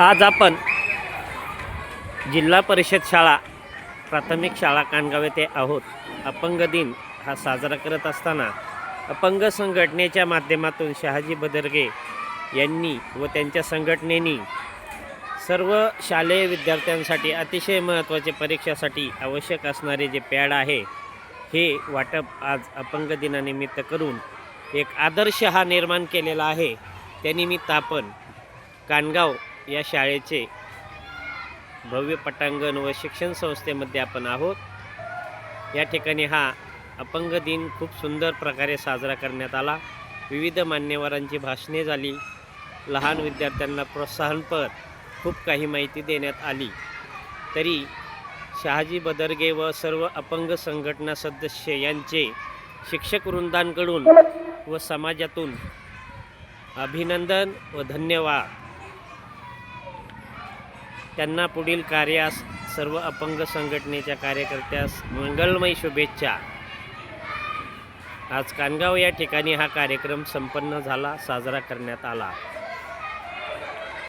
आज आपण जिल्हा परिषद शाळा प्राथमिक शाळा कानगाव येथे आहोत. अपंग दिन हा साजरा करत असताना अपंग संघटनेच्या माध्यमातून शहाजी बदरगे यांनी व त्यांच्या संघटनेनी सर्व शालेय विद्यार्थ्यांसाठी अतिशय महत्त्वाचे परीक्षासाठी आवश्यक असणारे जे पॅड आहे हे वाटप आज अपंग दिनानिमित्त करून एक आदर्श हा निर्माण केलेला आहे. त्यानिमित्त आपण कानगाव या शाळेचे भव्य पटांगण व शिक्षण संस्थेमध्ये आपण आहोत. या ठिकाणी हा अपंग दिन खूप सुंदर प्रकारे साजरा करण्यात आला. विविध मान्यवरांची भाषणे झाली. लहान विद्यार्थ्यांना प्रोत्साहनपर खूप काही माहिती देण्यात आली. तरी शहाजी बदरगे व सर्व अपंग संघटना सदस्य यांचे शिक्षक वृंदांकडून व समाजातून अभिनंदन व धन्यवाद. त्यांना पुढील कार्यास सर्व अपंग संघटनेच्या कार्यकर्त्यास मंगलमय शुभेच्छा. आज कानगाव या ठिकाणी हा कार्यक्रम संपन्न झाला साजरा करण्यात आला.